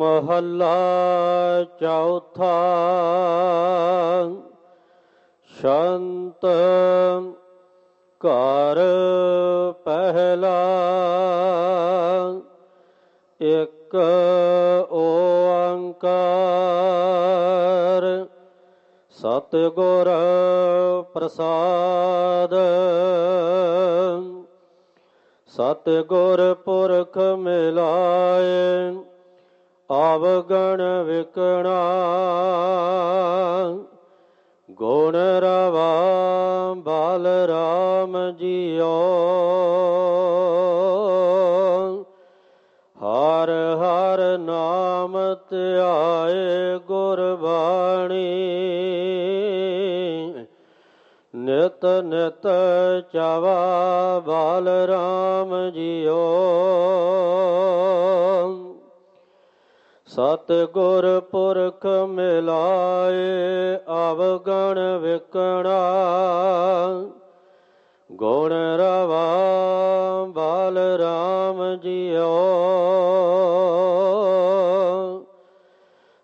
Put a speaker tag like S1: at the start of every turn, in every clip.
S1: ਮਹੱਲਾ ਚੌਥਾ ਸ਼ੰਤ ਘਰ ਪਹਿਲਾ ਇੱਕ ਓੰਕਾਰ ਸਤਿਗੁਰ ਪ੍ਰਸਾਦ। ਸਤਿਗੁਰ ਪੁਰਖ ਮਿਲਾਏ ਆਵਗਣ ਵਿਕਣਾ ਗੁਣ ਰਵਾ ਬਾਲ ਰਾਮ ਜੀਓ। ਹਰ ਹਰ ਨਾਮ ਧਿਆਏ ਗੁਰ ਬਾਣੀ ਨਿਤ ਸਤਿਗੁਰ ਪੁਰਖ ਮਿਲਾਏ, ਅਵਗਣ ਵਿਕਣਾ। ਗੁਣ ਰਵਾ, ਬਾਲ ਰਾਮ ਜੀਓ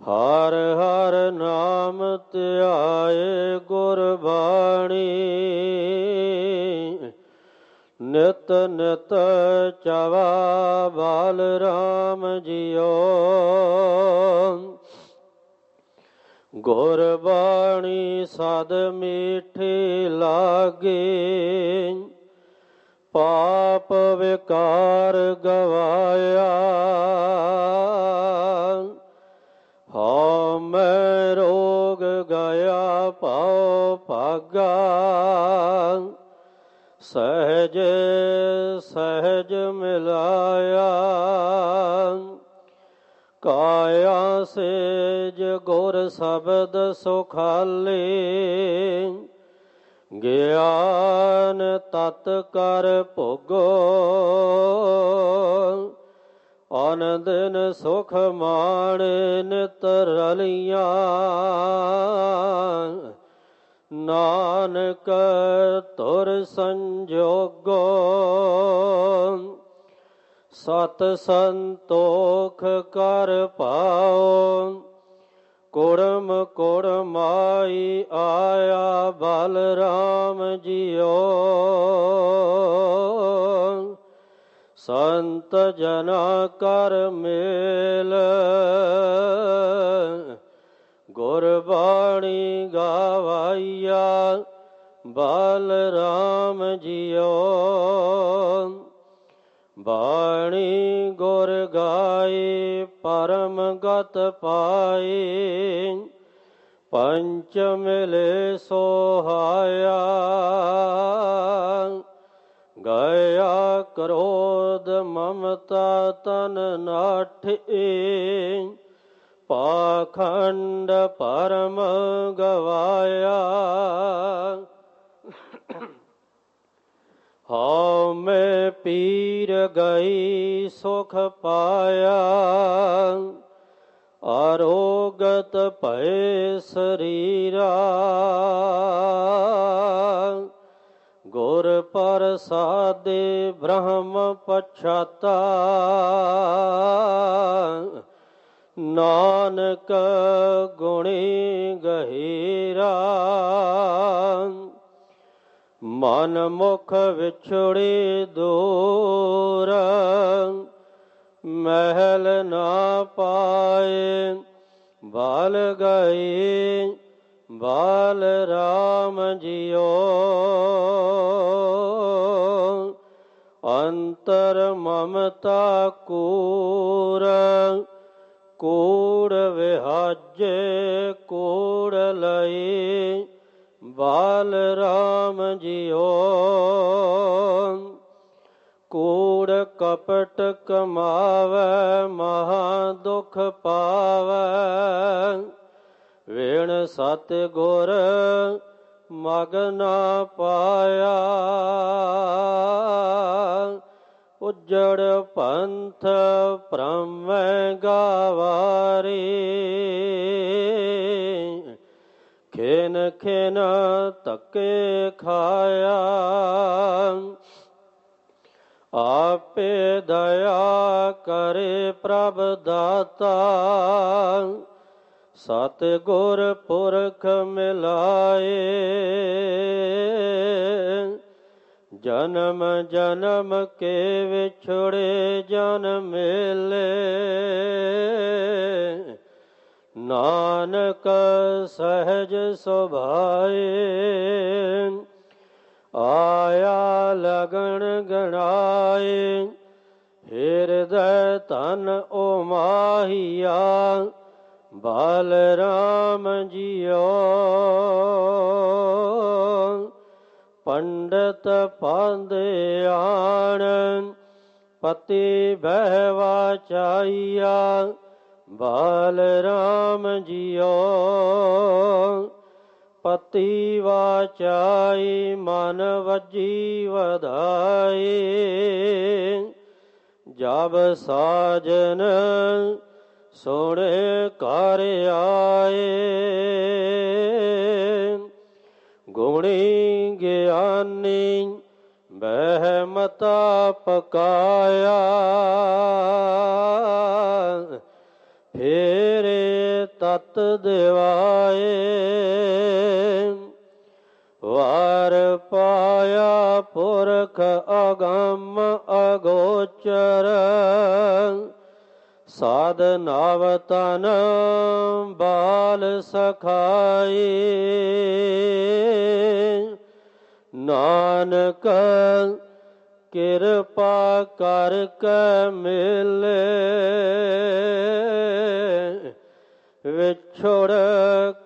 S1: ਹਰ ਹਰ ਨਾਮ ਧਿਆਏ ਗੁਰ ਬਾਣੀ ਨਿਤ ਗੁਰ ਬਾਣੀ ਸਦ ਮੀਠੀ ਲਾਗੇ। ਪਾਪ ਵਿਕਾਰ ਗਵਾਇਆ। ਹਉ ਮੈਂ ਰੋਗ ਗਿਆ ਪਾਉ ਭਾਗਾ। ਸਹਜ ਸਹਜ ਮਿਲਾਇਆ। ਕਾਇਆ ਸੇਜ ਗੁਰ ਸ਼ਬਦ ਸੁਖਾਲੇ, ਗਿਆਨ ਤਤ ਕਰ ਭੋਗੋ। ਆਨੰਦਨ ਸੁਖ ਮਾਣ ਨਿਤ ਰਲੀਆਂ। ਨਾਨਕ ਤੁਰ ਸੰਜੋਗੋ। ਸਤ ਸੰਤੋਖ ਕਰ ਪਾਓ। ਕੁੜਮ ਕੁੜਮਾਈ ਆਇਆ ਬਲਰਾਮ ਜੀਓ। ਸੰਤ ਜਨਾ ਕਰ ਮੇਲ। ਗੁਰਬਾਣੀ ਗਾਵਾਈਆ ਬਲ ਰਾਮ ਜੀਓ। ਬਾਣੀ ਗੁਰ ਗਾਏ, ਪਰਮ ਗਤ ਪਾਏ। ਪੰਚ ਮਿਲੇ ਸੋਹਾਇਆ, ਗਇਆ ਕਰੋਧ ਮਮਤਾ ਤਨ ਨਾਠੇ ਪਾਖੰਡ ਪਰਮ ਗਵਾਇਆ ਹਉ ਮੈਂ ਪੀਰ ਗਈ ਸੁਖ ਪਾਇਆ ਆਰੋਗਤ ਭਏ ਸਰੀਰਾ। ਗੁਰ ਪ੍ਰਸਾਦੇ ਬ੍ਰਹਮ ਪਛਾਤਾ, ਨਾਨਕ ਗੁਣੀ ਗਹੀਰਾ। ਮਨ ਮੁਖ ਵਿਛੜੇ ਦੂਰ, ਮਹਿਲ ਨਾ ਪਾਏ, ਬਾਲ ਗਏ, ਬਾਲ ਰਾਮ ਜੀਓ ਅੰਤਰ ਮਮਤਾ ਕੂਰ, ਕੂੜ ਵਿਹਾਜੇ, ਕੂੜ ਲਈ ਬਾਲ ਰਾਮ ਜੀਓ। ਕੂੜ ਕਪਟ ਕਮਾਵੇ, ਮਹਾ ਦੁਖ ਪਾਵੇ। ਵੇਣ ਸਤ ਗੁਰ ਮਗ ਨਾ ਪਾਇਆ। ਉਜੜ ਪੰਥ ਭ੍ਰਮ ਗਾਵਾਰੀ। ਖੇਨ ਖੇਨ ਤੱਕੇ ਖਾਇਆ। ਆਪੇ ਦਇਆ ਕਰੇ ਪ੍ਰਭ ਦਾਤਾ। ਸਤ ਗੁਰ ਪੁਰਖ ਮਿਲਾਏ। ਜਨਮ ਜਨਮ ਕੇ ਵਿਛੜੇ ਜਨ ਮਿਲੇ। ਨਾਨਕ ਸਹਿਜ ਸੁਭਾਏ। ਆਇਆ ਲਗਣ ਗਣਾਏ, ਹਿਰਦੈ ਤਨ ਓ ਮਾਹੀਆ ਬਾਲ ਰਾਮ ਜੀਓ। ਪੰਡਤ ਪਾਂਦੇ ਆਣ, ਪਤੀ ਬਹਿਵਾ ਚਾਈਆ ਬਾਲ ਰਾਮ ਜੀਓ, ਪਤੀ ਵਾਚਾਈ, ਮਨ ਵਜੀ ਵਧਾਈ। ਜਬ ਸਾਜਨ ਸੋਹਣੇ ਘਰ ਆਏ, ਗੁਣੀ ਗਿਆਨੀ ਬਹਿਮਤਾ ਪਕਾਇਆ। ਫੇਰੇ ਤਤ ਦਿਵਾਏ। ਵਾਰ ਪਾਇਆ ਪੁਰਖ ਅਗੰਮ ਅਗੋਚਰ। ਸਾਧ ਨਾਵ ਤਨ ਬਾਲ ਸਖਾਈ। ਨਾਨਕ ਕਿਰਪਾ ਕਰ ਕੇ ਮਿਲੇ। ਵਿਛੜ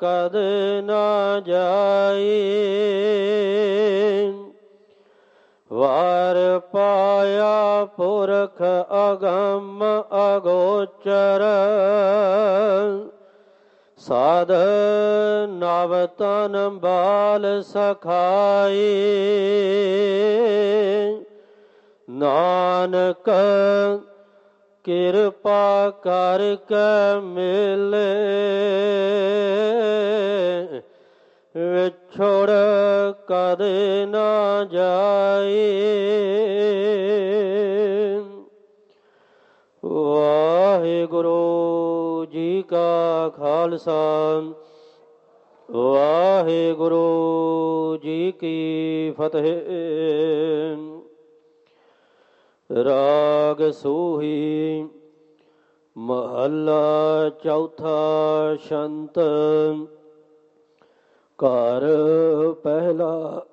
S1: ਕਦ ਨਾ ਜਾਈ। ਵਾਰ ਪਾਇਆ ਪੁਰਖ ਅਗੰਮ ਅਗੋਚਰ। ਸਾਧ ਨਵ ਤਨ ਬਾਲ ਸਖਾਈ। ਨਾਨਕ ਕਿਰਪਾ ਕਰ ਕੇ ਮਿਲੇ। ਵਿਛੜ ਕਦ ਨਾ ਜਾਏ ਵਾਹਿਗੁਰੂ ਜੀ ਕਾ ਖਾਲਸਾ। ਵਾਹਿਗੁਰੂ ਜੀ ਕੀ ਫਤਿਹ। ਰਾਗ ਸੋਹੀ ਮਹੱਲਾ ਚੌਥਾ ਸ਼ੰਤ। ਘਰ ਪਹਿਲਾ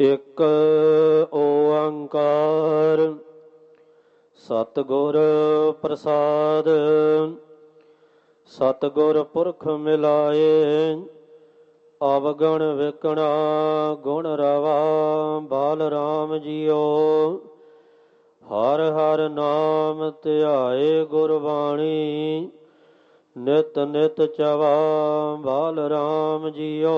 S1: ਇੱਕ ਓੰਕਾਰ। ਸਤਿਗੁਰ ਪ੍ਰਸਾਦ। ਸਤਿਗੁਰ ਪੁਰਖ ਮਿਲਾਏ। ਅਵਗਣ ਵਿਕਣਾ ਗੁਣ ਰਵਾ, ਬਾਲ ਰਾਮ ਜੀਓ। ਹਰ ਹਰ ਨਾਮ ਧਿਆਏ ਗੁਰਬਾਣੀ, ਨਿਤ ਨਿਤ ਚਵਾ, ਬਾਲ ਰਾਮ ਜੀਓ।